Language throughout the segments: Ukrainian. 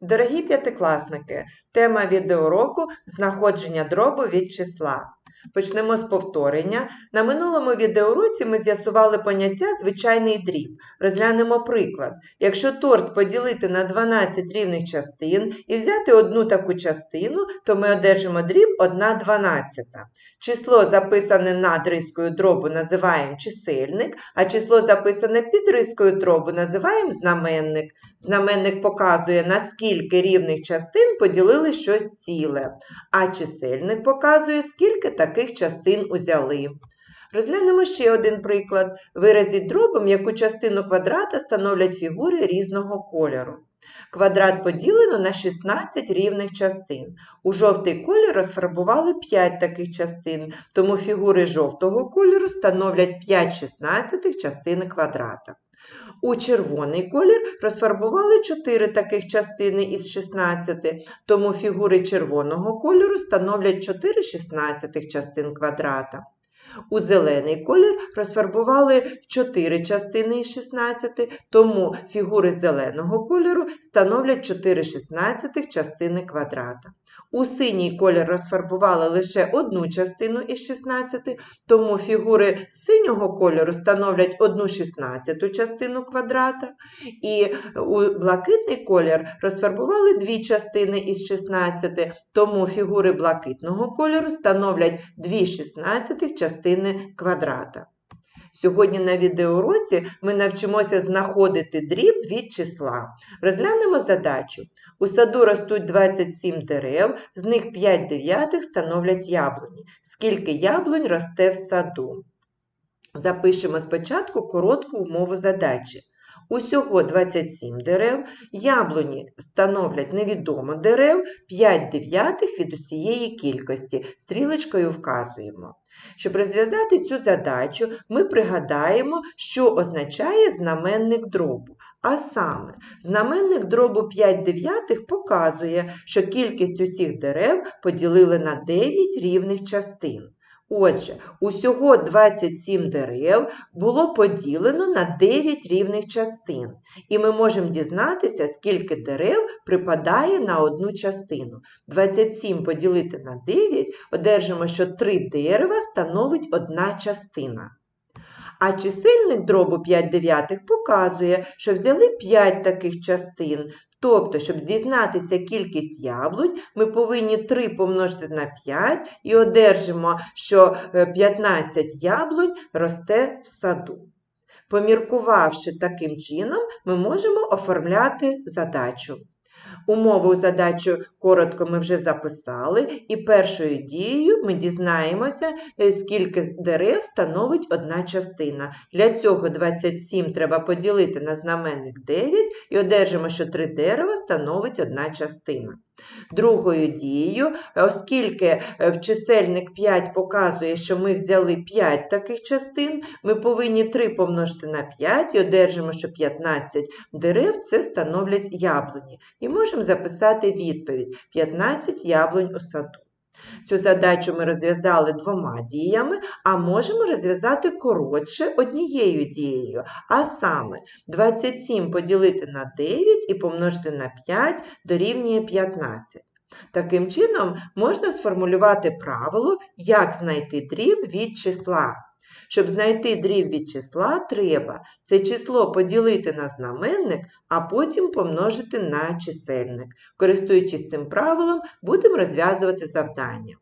Дорогі п'ятикласники, тема відеоуроку знаходження дробу від числа. Почнемо з повторення. На минулому відеоуроці ми з'ясували поняття звичайний дріб. Розглянемо приклад. Якщо торт поділити на 12 рівних частин і взяти одну таку частину, то ми одержимо дріб 1 дванадцята. Число, записане над рискою дробу, називаємо чисельник, а число, записане під рискою дробу, називаємо знаменник. Знаменник показує, на скільки рівних частин поділили щось ціле, а чисельник показує, скільки таких частин узяли. Розглянемо ще один приклад. Виразіть дробом, яку частину квадрата становлять фігури різного кольору. Квадрат поділено на 16 рівних частин. У жовтий колір розфарбували 5 таких частин, тому фігури жовтого кольору становлять 5 шістнадцятих частини квадрата. У червоний колір розфарбували 4 таких частини із 16, тому фігури червоного кольору становлять 4 шістнадцятих частин квадрата. У зелений колір розфарбували 4 частини із 16, тому фігури зеленого кольору становлять 4 шістнадцятих частини квадрата. У синій колір розфарбували лише одну частину із 16, тому фігури синього кольору становлять 1 шістнадцяту частину квадрата. І у блакитний колір розфарбували дві частини із 16, тому фігури блакитного кольору становлять 2 шістнадцятих частини квадрата. Сьогодні на відеоуроці ми навчимося знаходити дріб від числа. Розглянемо задачу. У саду ростуть 27 дерев, з них 5 дев'ятих становлять яблуні. Скільки яблунь росте в саду? Запишемо спочатку коротку умову задачі. Усього 27 дерев, яблуні становлять невідомо дерев, 5 дев'ятих від усієї кількості. Стрілочкою вказуємо. Щоб розв'язати цю задачу, ми пригадаємо, що означає знаменник дробу. А саме, знаменник дробу 5 дев'ятих показує, що кількість усіх дерев поділили на 9 рівних частин. Отже, усього 27 дерев було поділено на 9 рівних частин, і ми можемо дізнатися, скільки дерев припадає на одну частину. 27 поділити на 9 одержимо, що 3 дерева становить одна частина. А чисельник дробу 5 дев'ятих показує, що взяли 5 таких частин. Тобто, щоб дізнатися кількість яблунь, ми повинні 3 помножити на 5 і одержимо, що е, 15 яблунь росте в саду. Поміркувавши таким чином, ми можемо оформляти задачу. Умову задачу коротко ми вже записали, і першою дією ми дізнаємося, е, скільки дерев становить одна частина. Для цього 27 треба поділити на знаменник 9 і одержимо, що 3 дерева становить одна частина. Другою дією, оскільки е, в чисельник 5 показує, що ми взяли 5 таких частин, ми повинні 3 помножити на 5 і одержимо, що 15 дерев це становлять яблуні. І можемо записати відповідь 15 яблунь у саду. Цю задачу ми розв'язали двома діями, а можемо розв'язати коротше однією дією. А саме 27 поділити на 9 і помножити на 5 дорівнює 15. Таким чином, можна сформулювати правило, як знайти дріб від числа. Щоб знайти дріб від числа, треба це число поділити на знаменник, а потім помножити на чисельник. Користуючись цим правилом, будемо розв'язувати завдання.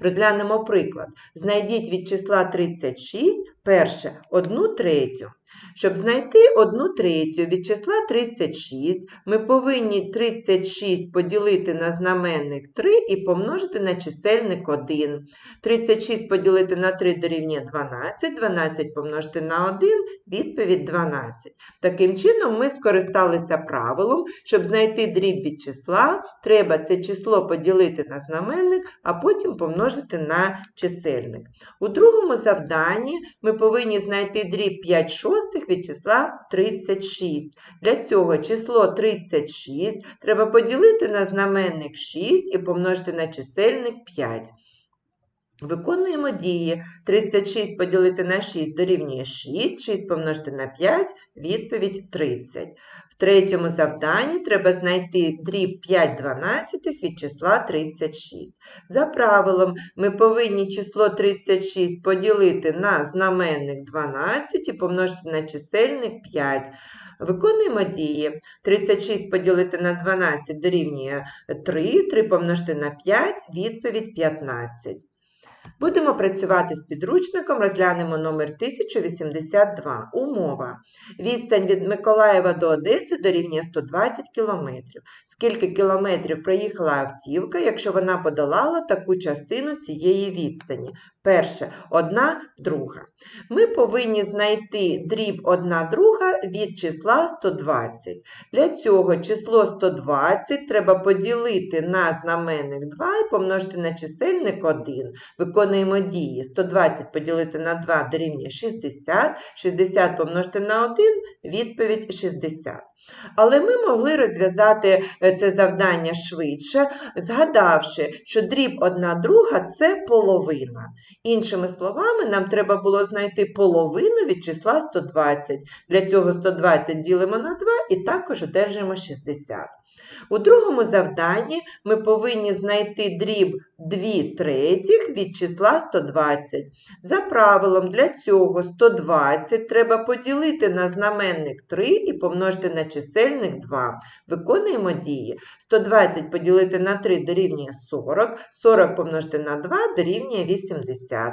Розглянемо приклад. Знайдіть від числа 36 перше 1 третю. Щоб знайти 1 третю від числа 36, ми повинні 36 поділити на знаменник 3 і помножити на чисельник 1. 36 поділити на 3 дорівнює 12, 12 помножити на 1 відповідь 12. Таким чином, ми скористалися правилом, щоб знайти дріб від числа, треба це число поділити на знаменник, а потім помножити на чисельник. У другому завданні ми повинні знайти дріб 5 шостих від числа 36. Для цього число 36 треба поділити на знаменник 6 і помножити на чисельник 5. Виконуємо дії. 36 поділити на 6 дорівнює 6, 6 помножити на 5, відповідь 30. В третьому завданні треба знайти дріб 5 дванадцятих від числа 36. За правилом, ми повинні число 36 поділити на знаменник 12 і помножити на чисельник 5. Виконуємо дії. 36 поділити на 12 дорівнює 3, 3 помножити на 5, відповідь 15. Будемо працювати з підручником, розглянемо номер 1082. Умова. Відстань від Миколаєва до Одеси дорівнює 120 км. Скільки кілометрів проїхала автівка, якщо вона подолала таку частину цієї відстані? Перше, одна друга. Ми повинні знайти дріб одна друга від числа 120. Для цього число 120 треба поділити на знаменник 2 і помножити на чисельник 1. Виконуємо дії. 120 поділити на 2 дорівнює 60, 60 помножити на 1, відповідь 60. Але ми могли розв'язати е, це завдання швидше, згадавши, що дріб одна друга це половина. Іншими словами, нам треба було знайти половину від числа 120. Для цього 120 ділимо на 2 і також одержимо 60. У другому завданні ми повинні знайти дріб 2 третіх від числа 120. За правилом, для цього 120 треба поділити на знаменник 3 і помножити на чисельник 2. Виконуємо дії. 120 поділити на 3 дорівнює 40, 40 помножити на 2 дорівнює 80.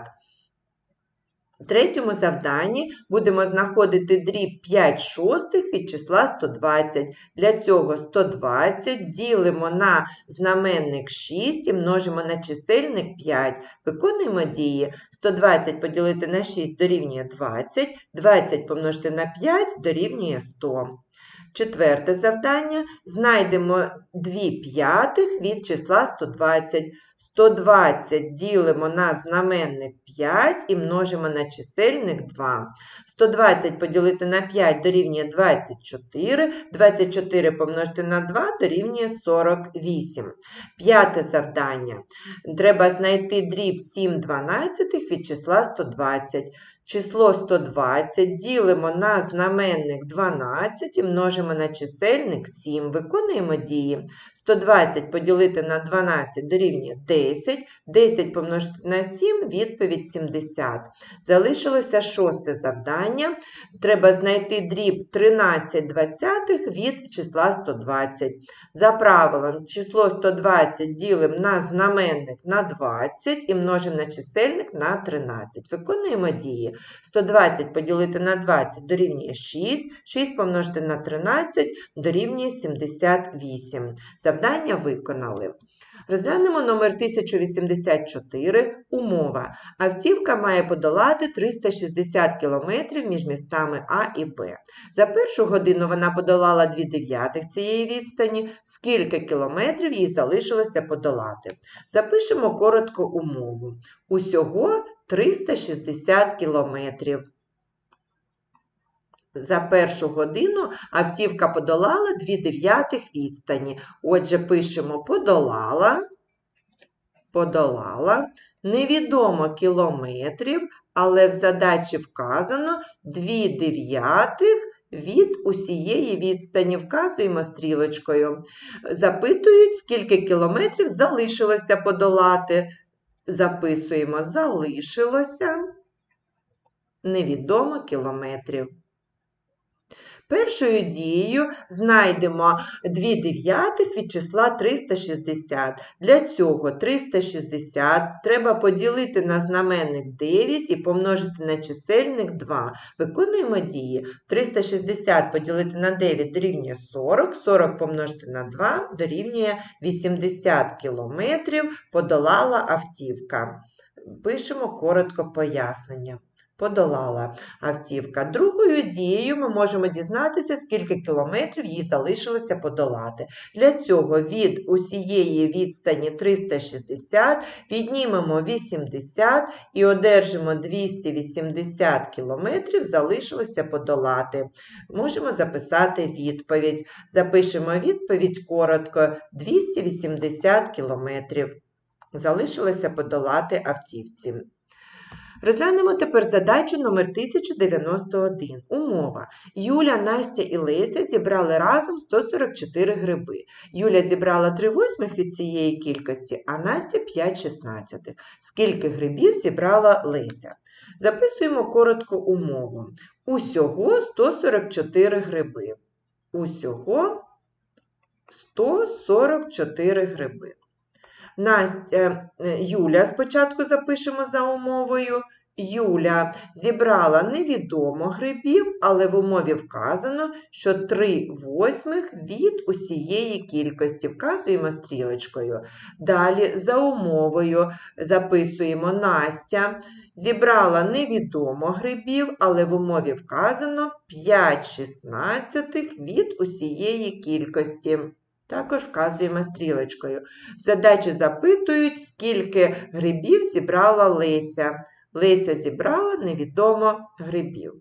В третьому завданні будемо знаходити дріб 5 шостих від числа 120. Для цього 120 ділимо на знаменник 6 і множимо на чисельник 5. Виконуємо дії. 120 поділити на 6 дорівнює 20, 20 помножити на 5 дорівнює 100. Четверте завдання. Знайдемо 2 п'ятих від числа 120. 120 ділимо на знаменник 5 і множимо на чисельник 2. 120 поділити на 5 дорівнює 24, 24 помножити на 2 дорівнює 48. П'яте завдання. Треба знайти дріб 7 дванадцятих від числа 120. Число 120 ділимо на знаменник 12 і множимо на чисельник 7. Виконуємо дії. 120 поділити на 12 дорівнює 10, 10 помножити на 7, відповідь 70. Залишилося шосте завдання. Треба знайти дріб 13 двадцятих від числа 120. За правилом, число 120 ділимо на знаменник на 20 і множимо на чисельник на 13. Виконуємо дії. 120 поділити на 20 дорівнює 6, 6 помножити на 13 дорівнює 78. Завдання виконали. Розглянемо номер 1084. Умова. Автівка має подолати 360 км між містами А і Б. За першу годину вона подолала 2 дев'ятих цієї відстані. Скільки кілометрів їй залишилося подолати? Запишемо коротко умову. Усього 360 кілометрів. За першу годину автівка подолала 2 дев'ятих відстані. Отже, пишемо подолала, подолала, невідомо кілометрів, але в задачі вказано 2 дев'ятих від усієї відстані. Вказуємо стрілочкою. Запитують, скільки кілометрів залишилося подолати. Записуємо залишилося невідомо кілометрів. Першою дією знайдемо 2 дев'ятих від числа 360. Для цього 360 треба поділити на знаменник 9 і помножити на чисельник 2. Виконуємо дії. 360 поділити на 9 дорівнює 40, 40 помножити на 2 дорівнює 80 кілометрів подолала автівка. Пишемо коротко пояснення подолала автівка. Другою дією ми можемо дізнатися, скільки кілометрів їй залишилося подолати. Для цього від усієї відстані 360 віднімемо 80 і одержимо 280 кілометрів залишилося подолати. Можемо записати відповідь. Запишемо відповідь коротко 280 кілометрів. Залишилося подолати автівці. Розглянемо тепер задачу номер 1091. Умова. Юля, Настя і Леся зібрали разом 144 гриби. Юля зібрала 3 восьмих від цієї кількості, а Настя 5 шістнадцятих. Скільки грибів зібрала Леся? Записуємо коротку умову. Усього 144 гриби. Усього 144 гриби. Настя, е, Юля спочатку запишемо за умовою. Юля зібрала невідомо грибів, але в умові вказано, що 3 восьмих від усієї кількості. Вказуємо стрілочкою. Далі за умовою записуємо Настя. Зібрала невідомо грибів, але в умові вказано 5 шістнадцятих від усієї кількості. Також вказуємо стрілочкою. В задачі запитують, скільки грибів зібрала Леся. Леся зібрала невідомо грибів.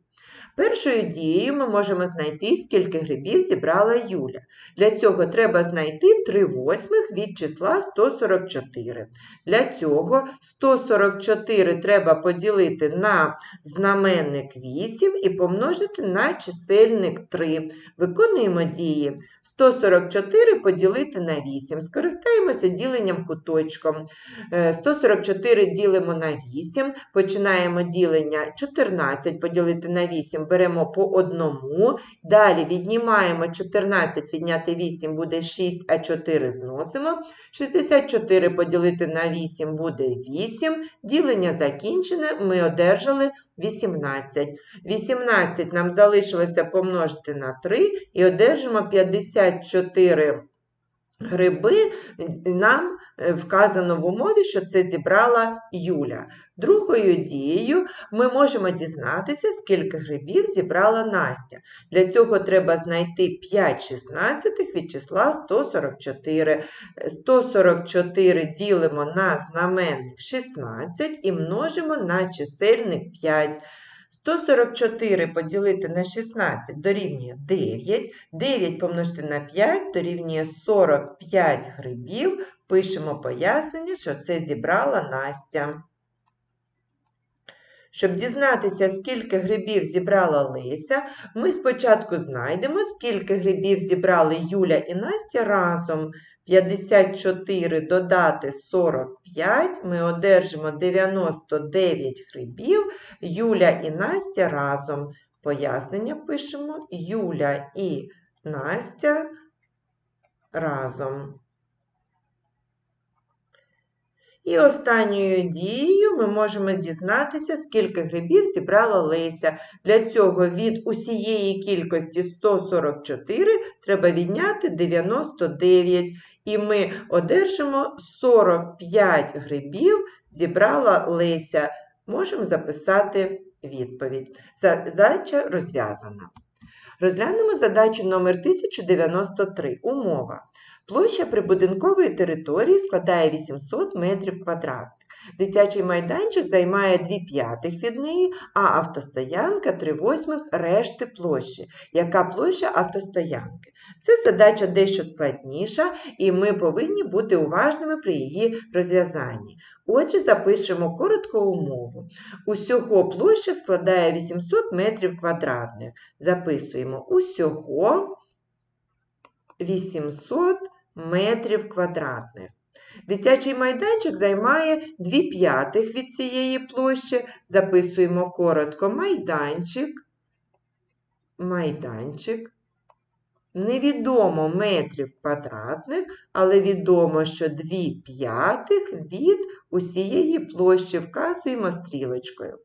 Першою дією ми можемо знайти, скільки грибів зібрала Юля. Для цього треба знайти 3 восьмих від числа 144. Для цього 144 треба поділити на знаменник 8 і помножити на чисельник 3. Виконуємо дії. 144 поділити на 8. Скористаємося діленням куточком. Е, 144 ділимо на 8, починаємо ділення 14 поділити на 8, беремо по одному. Далі віднімаємо 14, відняти 8 буде 6, а 4 зносимо. 64 поділити на 8 буде 8. Ділення закінчене, ми одержали 18. 18 нам залишилося помножити на 3 і одержимо 54 гриби. Нам е, вказано в умові, що це зібрала Юля. Другою дією ми можемо дізнатися, скільки грибів зібрала Настя. Для цього треба знайти 5 шістнадцятих від числа 144. 144 ділимо на знаменник 16 і множимо на чисельник 5. 144 поділити на 16 дорівнює 9. 9 помножити на 5 дорівнює 45 грибів. Пишемо пояснення, що це зібрала Настя. Щоб дізнатися, скільки грибів зібрала Леся, ми спочатку знайдемо, скільки грибів зібрали Юля і Настя разом. 54 додати 45, ми одержимо 99 грибів. Юля і Настя разом. Пояснення пишемо Юля і Настя разом. І останньою дією ми можемо дізнатися, скільки грибів зібрала Леся. Для цього від усієї кількості 144 треба відняти 99. І ми одержимо 45 грибів зібрала Леся. Можемо записати відповідь. Задача розв'язана. Розглянемо задачу номер 1093. Умова. Площа прибудинкової території складає 800 метрів квадратних. Дитячий майданчик займає 2 п'ятих від неї, а автостоянка 3 восьмих решти площі. Яка площа автостоянки? Це задача дещо складніша, і ми повинні бути уважними при її розв'язанні. Отже, запишемо коротку умову. Усього площа складає 800 метрів квадратних. Записуємо усього 800 метрів квадратних. Дитячий майданчик займає 2 п'ятих від цієї площі. Записуємо коротко майданчик, майданчик. Невідомо метрів квадратних, але відомо, що 2 п'ятих від усієї площі вказуємо стрілочкою.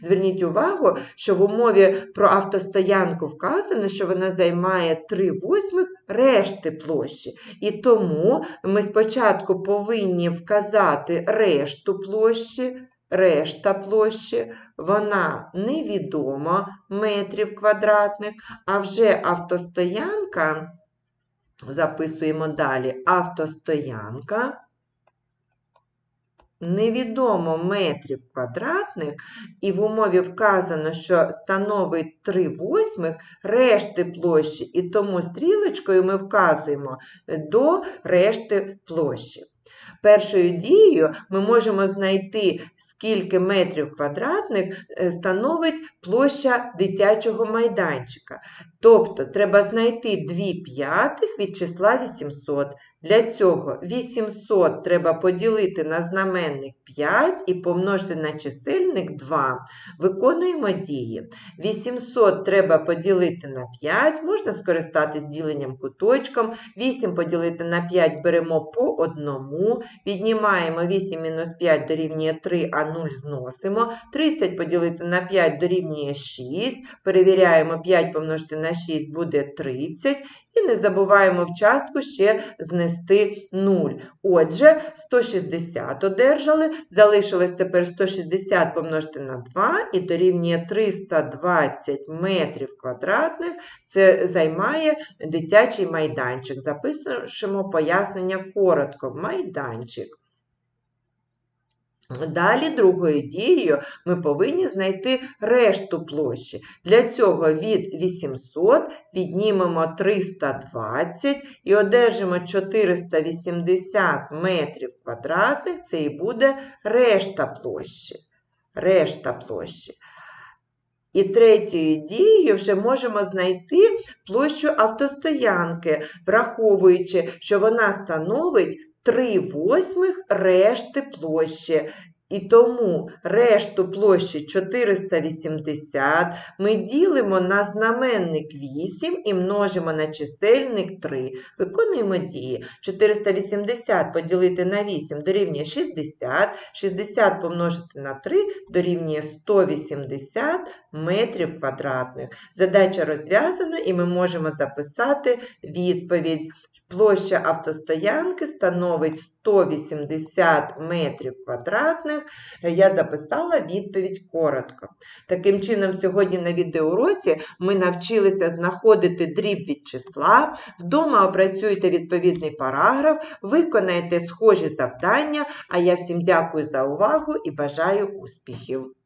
Зверніть увагу, що в умові про автостоянку вказано, що вона займає 3 восьмих решти площі. І тому ми спочатку повинні вказати решту площі, решта площі, вона невідома метрів квадратних, а вже автостоянка, записуємо далі, автостоянка невідомо метрів квадратних, і в умові вказано, що становить 3 восьмих решти площі, і тому стрілочкою ми вказуємо до решти площі. Першою дією ми можемо знайти, скільки метрів квадратних е, становить площа дитячого майданчика. Тобто треба знайти 2 п'ятих від числа 800. Для цього 800 треба поділити на знаменник 5 і помножити на чисельник 2. Виконуємо дії. 800 треба поділити на 5, можна скористатись діленням куточком. 8 поділити на 5 беремо по одному, віднімаємо 8 мінус 5 дорівнює 3, а 0 зносимо. 30 поділити на 5 дорівнює 6, перевіряємо 5 помножити на 6 буде 30. І не забуваємо в частку ще знести 0. Отже, 160 одержали, залишилось тепер 160 помножити на 2 і дорівнює 320 метрів квадратних. Це займає дитячий майданчик. Запишемо пояснення коротко. Майданчик. Далі, другою дією, ми повинні знайти решту площі. Для цього від 800 віднімемо 320 і одержимо 480 метрів квадратних, це і буде решта площі. Решта площі. І третьою дією вже можемо знайти площу автостоянки, враховуючи, що вона становить 3 восьмих решти площі. І тому решту площі 480 ми ділимо на знаменник 8 і множимо на чисельник 3. Виконуємо дії. 480 поділити на 8 дорівнює 60, 60 помножити на 3 дорівнює 180 метрів квадратних. Задача розв'язана і ми можемо записати відповідь. Площа автостоянки становить 180 метрів квадратних. Я записала відповідь коротко. Таким чином, сьогодні на відеоуроці ми навчилися знаходити дріб від числа, вдома опрацюйте відповідний параграф, виконайте схожі завдання, а я всім дякую за увагу і бажаю успіхів!